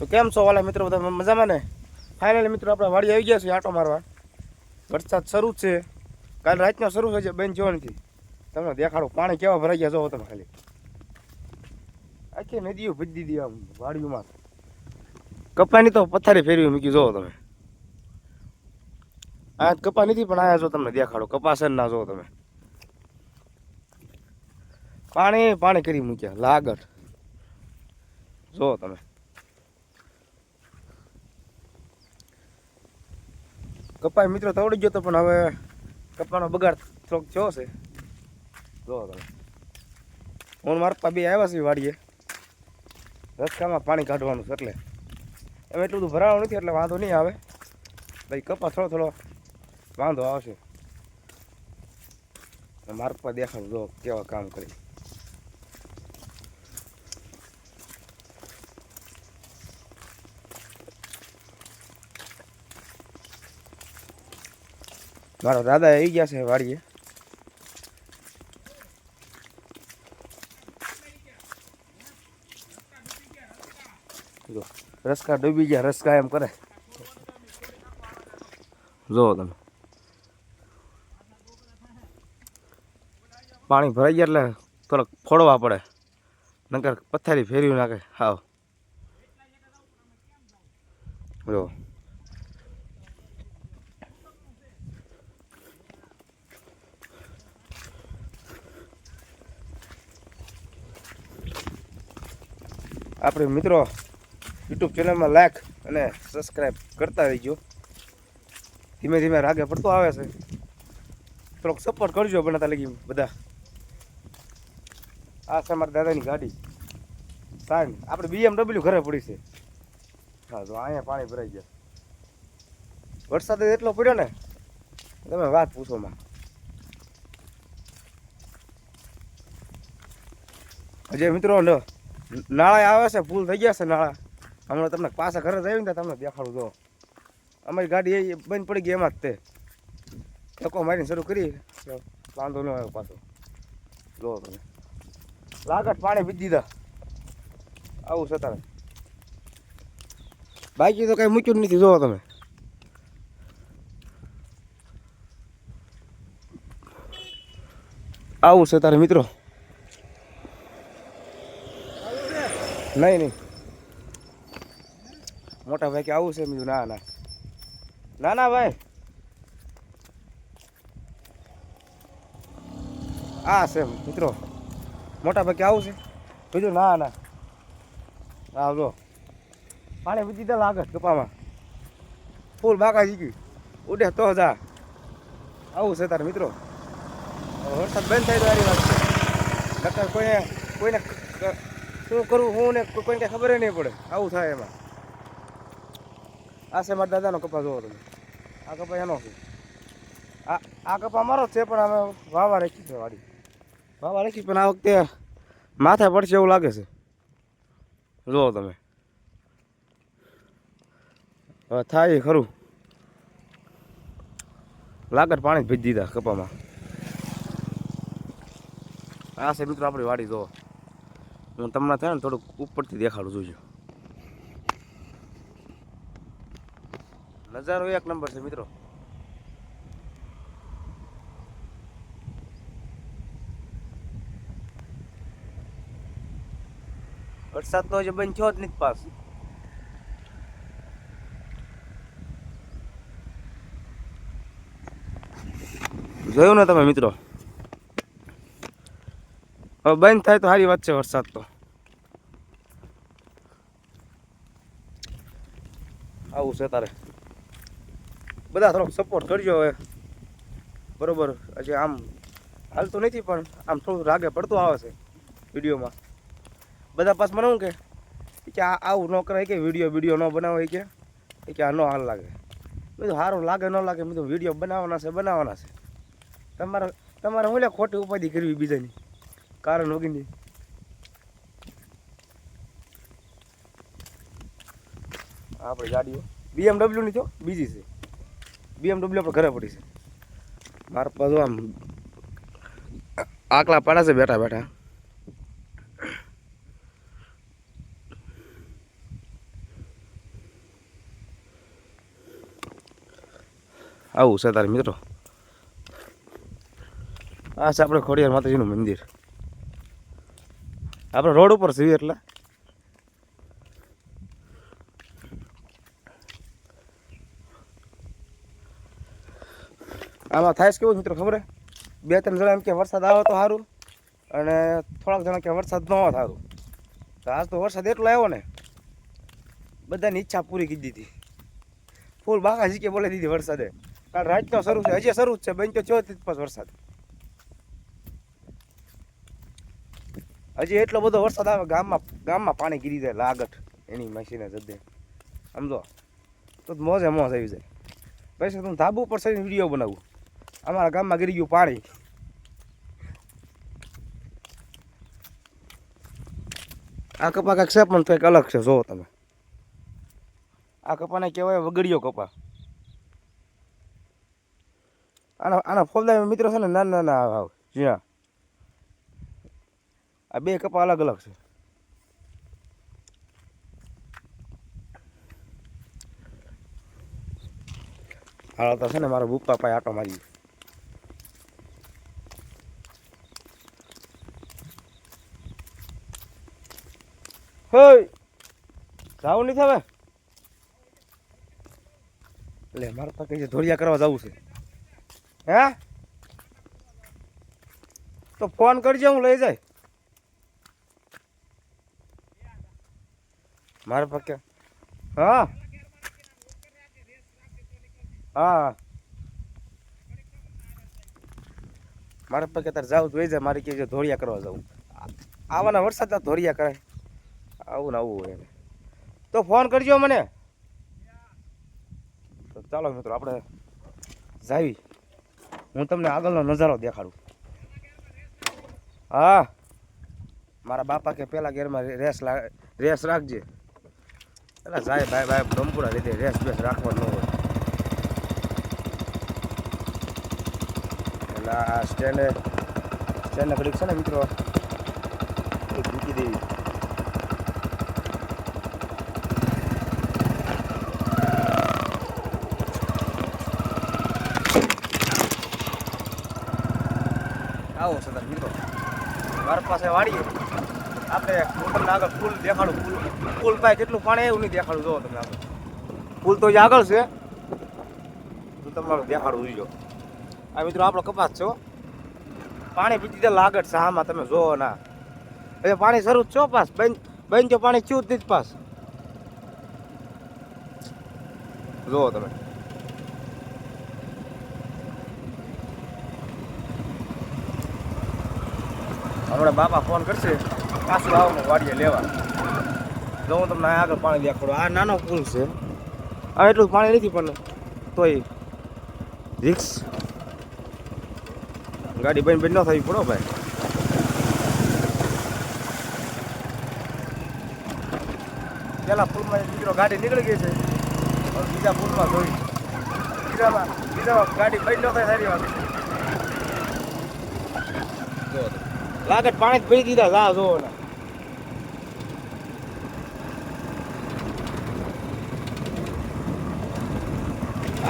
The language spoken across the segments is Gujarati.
તો કેમ છો વાલા મિત્રો બધા? મજામાં ને? ફાઇનલી મિત્રો, આપણે વાડી આવી ગયા છે આટો મારવા. વરસાદ શરૂ છે. કાલ રાતનો શરૂ થઈ છે બેન જોવા નથી તમને દેખાડો, પાણી કેવા ભરાઈ ગયા જોવો તમે ખાલી. આખી નદીઓ ભજી દીધી આમ, વાડીઓમાં. કપાની તો પથારી ફેરવી મૂકી જોવો તમે. આ કપા નથી, પણ આયા જો તમને દેખાડો. કપાસ ના જોવો તમે. પાણી પાણી કરી મૂક્યા લાગટ જો તમે. કપાય મિત્રો તવડી ગયો તો પણ હવે કપાનો બગાડ થોડોક થયો છે. જો તમે હું મારા બે આવ્યા છે વાડીએ. રસ્તામાં પાણી કાઢવાનું છે એટલે. એમ એટલું બધું ભરાવાનું નથી એટલે વાંધો નહીં આવે. ભાઈ કપા થોડો થોડો વાંધો આવશે. મારપા દેખાડું જો કેવા કામ કરી. મારા દાદા આવી ગયા છે વાડીએ જો રસકા ડૂબી ગયા રસકા એમ કરે જો તમે પાણી ભરાઈ ગયા એટલે થોડોક ફોડવા પડે નકર પથારી ફેરવી નાખે હાવ જો આપણે મિત્રો યુટ્યુબ ચેનલમાં લાઈક અને સબસ્ક્રાઈબ કરતા રહીજો. ધીમે ધીમે રાગે પડતો આવે છે. થોડોક સપોર્ટ કરજો બનાતા લગી બધા. આ છે મારા દાદાની ગાડી. સાઈન આપણે બીએમડબલ્યુ ઘરે પડી છે. હા તો અહીંયા પાણી ભરાઈ ગયા. વરસાદ એટલો પડ્યો ને, તમે વાત પૂછો માં. હજી મિત્રો ન નાળા આવે છે, ફૂલ થઈ ગયા છે નાળા. હમણાં તમને પાછા ઘરે જઈને ને તમને દેખાડું જો. અમારી ગાડી એ બંધ પડી ગઈ એમાં જ તે. ધક્કો મારીને શરૂ કરી. વાંધો ન આવ્યો પાછો. જો તમે. લાગટ પાણી પી દીધા. આવું છે તારે. બાકી તો કાંઈ મૂક્યું નથી, જોવો તમે. આવું છે તારે મિત્રો. નહીં નહીં. મોટા ભાઈ કે આવું છે બીજું ના ના. ના ના, ભાઈ. આ છે, મિત્રો. મોટા ભાઈ કે આવું છે. બીજું ના ના. આવજો પાણી બીજી દે લાગે, કપામાં. ફૂલ બાકા ગયું. ઉડે તો જા આવું છે તારે, મિત્રો. વરસાદ બંધ થાય તો વાત છે. નકર કોઈને કોઈને શું કરવું હું ને કોઈને કાંઈ ખબર નહીં પડે. આવું થાય એમાં. આ છે મારા દાદાનો કપા જોવો તમે. આ કપા એનો છે. આ આ કપા મારો છે, પણ અમે વાવા રાખી છે વાડી. વાવા રાખી, પણ આ વખતે માથે પડશે એવું લાગે છે. જુઓ તમે. હવે થાય ખરું. લાગત પાણી ભેજી દીધા કપામાં. આ છે મિત્રો આપણી વાડી, જુઓ. હું તમને થાય ને થોડુંક ઉપરથી દેખાડું જોજો. નજારો એક નંબર છે, મિત્રો. વરસાદ તો હજી બંધ થયો જ નથી પાસ. જોયું ને તમે, મિત્રો? હવે બંધ થાય તો સારી વાત છે વરસાદ તો. આવું છે તારે. બધા થોડોક સપોર્ટ કરજો હવે. બરોબર, હજી આમ હાલતું નથી પણ આમ થોડું રાગે પડતું આવે છે વિડીયોમાં. બધા પાસ મને શું કે? આ આવું ન કરાય કે વીડિયો વીડિયો ન બનાવાય કે. એ કે આ ન હાલ લાગે. બધું સારું લાગે ન લાગે. બધું વીડિયો બનાવવાના છે બનાવવાના છે. તમારે તમારે હું ખોટી ઉપાધિ કરવી બીજાની? કારણ વગરની આપણે ગાડીઓ બીએમડબલ્યુ ની તો બીજી છે. બીએમડબલ્યુ આપણે ઘરે પડી છે. બાર પાછું આમ આકલા પાડા છે બેઠા બેઠા. આવું છે તારી મિત્રો. આ છે આપણે ખોડિયાર માતાજીનું મંદિર. આપણે રોડ ઉપર છીએ એટલે. આમાં થાય છે કેવું મિત્રો ખબર બે ત્રણ જણા એમ કે વરસાદ આવે તો સારું અને થોડાક જણા કે વરસાદ ન આવે સારું. તો આજ તો વરસાદ એટલો આવ્યો ને, બધાની ઈચ્છા પૂરી કરી દીધી. ફૂલ બાકાજી કે બોલી દીધી વરસાદે. કારણ રાતનો શરૂ છે, હજી શરૂ જ છે, બન્યો તો ચોથી પાસ વરસાદ. હજી એટલો બધો વરસાદ આવે ગામમાં ગામમાં પાણી ગીરી જાય લાગટ એની મશીને જડે સમજો તો મોજે મોજ આવી જાય. પછી હું ધાબુ પર થઈને વીડિયો બનાવું. અમારા ગામમાં ગીરી ગયું પાણી. આ કપા કાંઈક છે, પણ કંઈક અલગ છે જોવો તમે. આ કપાને કહેવાય વગડિયો કપા. આના આના ફોલદા મિત્રો છે ને, નાના નાના ભાવ ઝીણા. આ બે કપા અલગ અલગ છે. હાલો તો છે ને મારા બુપ્પા પાસે આટો મારી હોય જાવું નહીં હવે? એટલે મારે તો કઈ ધોળિયા કરવા જવું છે. હે? તો ફોન કરજો, હું લઈ જાય. મારા પાસે હા. હા. મારે પાસે તારે જાવ જોઈ જાય મારે કે ધોળિયા કરવા જવું. આવવાના વરસાદના ધોળિયા કરાય. આવું ને આવું હોય તો ફોન કરજો મને. તો ચાલો મિત્રો આપણે જાવી. હું તમને આગળનો નજારો દેખાડું. હા. મારા બાપા કે પેલા ગેરમાં રેસ રેસ રાખજે. એટલે સાહેબ ભાઈ ભાઈ ગમપુરા લીધે, રેસ બેસ રાખવાનું ન હોય. એટલે આ સ્ટેન્ડે સ્ટેન્ડ ઘડીક છે ને મિત્રો? મૂકી દેવી. આવો સદા મિત્રો. મારા પાસે વાડીએ. આપણે તમને આગળ ફૂલ દેખાડું. ફૂલ ફૂલ ભાઈ કેટલું પાણી એવું નહીં દેખાડું. જોવો તમે આગળ. ફૂલ તો આગળ છે. હું તમારું દેખાડું જોઈજો આ મિત્રો આપણો કપાસ છો પાણી પીતી દે લાગટ છે આમાં, તમે જોવો ના. હવે પાણી શરૂ જ છો પાસ. બેન બેન, જો પાણી ચૂત જ પાસ. જોવો તમે. હમણાં બાપા ફોન કરશે, પાછું આવો ને વાડીએ લેવા. તો હું તમને આગળ પાણી દેખાડું. આ નાનો પુલ છે. આ એટલું પાણી નથી, પણ તોય રિક્સ ગાડી બંધ બંધ ન થવી પડો ભાઈ. પેલા પુલમાં દીકરો ગાડી નીકળી ગઈ છે. બીજા પુલમાં જોઈ. બીજામાં બીજામાં ગાડી બંધ ન થાય, સારી વાત. લાગત પાણી ભરી દીધા જા જો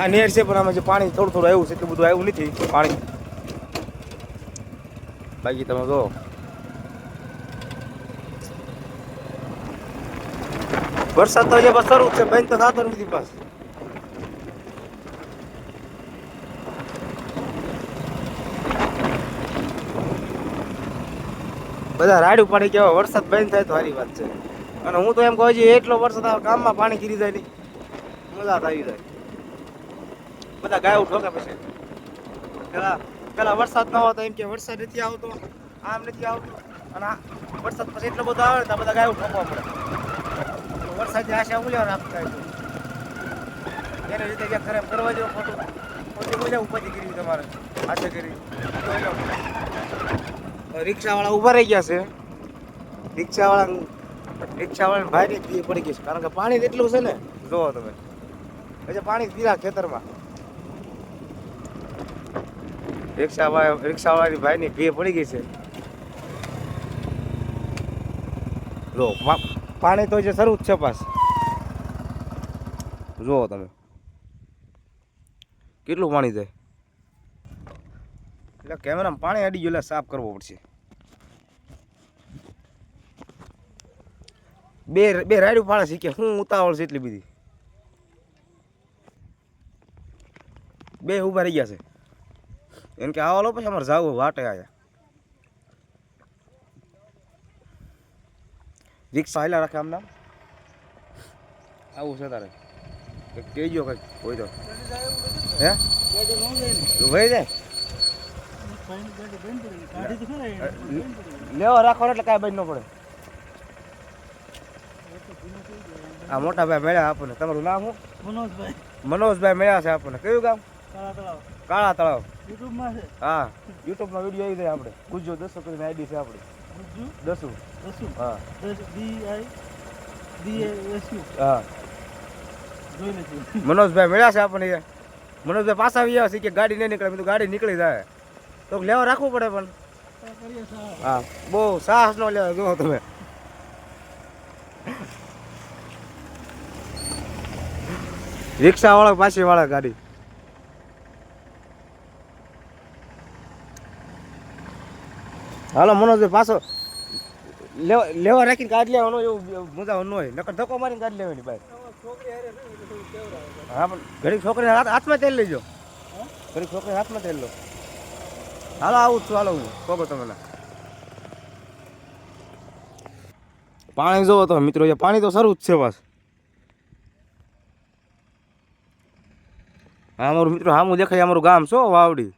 આ નેર છે, પણ આમાં જે પાણી થોડું થોડું આવ્યું છે, એટલું બધું આવ્યું નથી, પાણી. બાકી તમે જો. વરસાદ તો હજી બસ શરૂ છે, બેન તો થતો નથી બસ બધા રાડ પાણી કેવા વરસાદ બંધ થાય તો સારી વાત છે. અને હું તો એમ કહું છું, એટલો વરસાદ આવે, ગામમાં પાણી ગીરી જાય નહીં. મજા આવી જાય. બધા ગાયો ઠોકે પછી. પેલા પેલા વરસાદ ન હોતો એમ કે વરસાદ નથી આવતો, આમ નથી આવતો. અને વરસાદ પછી એટલો બધો આવે તો બધા ગાયો ઠોકવા પડે વરસાદ વરસાદની આશા હું લેવા રાખતા એને રીતે ક્યાંક ખરે કરવા જેવું ખોટું. ખોટી મજા ઉપાધિ કરી તમારે. આશા કરી. રિક્ષાવાળા ઊભા રહી ગયા છે. રિક્ષાવાળા રિક્ષાવાળા ભાઈને પી પડી ગઈ છે. કારણ કે પાણી એટલું છે ને. જોવો તમે. પછી પાણી પીલા ખેતરમાં. રિક્ષાવાળા, રિક્ષાવાળાની ભાઈની ભી પડી ગઈ છે. જો પાણી તો જે શરૂ જ છે પાસ. જુઓ તમે. કેટલું પાણી જાય એટલે કેમેરામાં પાણી અડી ગયું, એટલે સાફ કરવો પડશે. બે બે રાડ્યું પાડે શીખે હું ઉતાવળ છે એટલી બધી. બે ઊભા રહી ગયા છે. એમ કે આવો લો પછી અમારે જાવું વાટે આયા. રિક્ષા હાલ્યા રાખે આમ નામ આવું છે તારે. કંઈક કહેજો કંઈક હોય તો. હે? ભાઈ જાય. લેવા રાખવાનો એટલે કાંઈ બંધ ન પડે. આ મોટા ભાઈ મળ્યા આપણને. તમારું નામ શું? મનોજભાઈ. મનોજભાઈ મળ્યા છે આપણને. કયું ગામ? કાળા તળાવ. કાળા તળાવ. યુટ્યુબમાં છે. હા યુટ્યુબમાં વીડિયો આવી જાય આપણે. ગુજ્જો દસો કરીને આઈડી છે આપણે. ગુજ્જુ? દસુ. દસુ? હા. D I D S U. હા. જોઈ નથી મનોજભાઈ મળ્યા છે આપણને મનોજભાઈ પાછા આવી છે કે ગાડી નહીં નીકળે. તો ગાડી નીકળી જાય. તો લેવા રાખવું પડે પણ. હા બહુ સાહસ નો લેવા જો તમે. રિક્ષા વાળા પાછી વાળા ગાડી. હાલો, મનોજભાઈ, પાછો. લેવા લેવા રાખીને ગાડી લેવાનો એવું મજા ન હોય. નકર ધક્કો મારીને ગાડી લેવાની ભાઈ. હા, પણ ઘડીક છોકરી હાથ હાથમાં તેલ લેજો. ઘડીક છોકરી હાથમાં તેલ લો. હાલો, આવું છું, હાલો, હું. કહો તમે પાણી જોવો તો મિત્રો પાણી તો સારું જ છે બસ. અમારું મિત્રો હામું દેખાય અમારું ગામ છો વાવડી?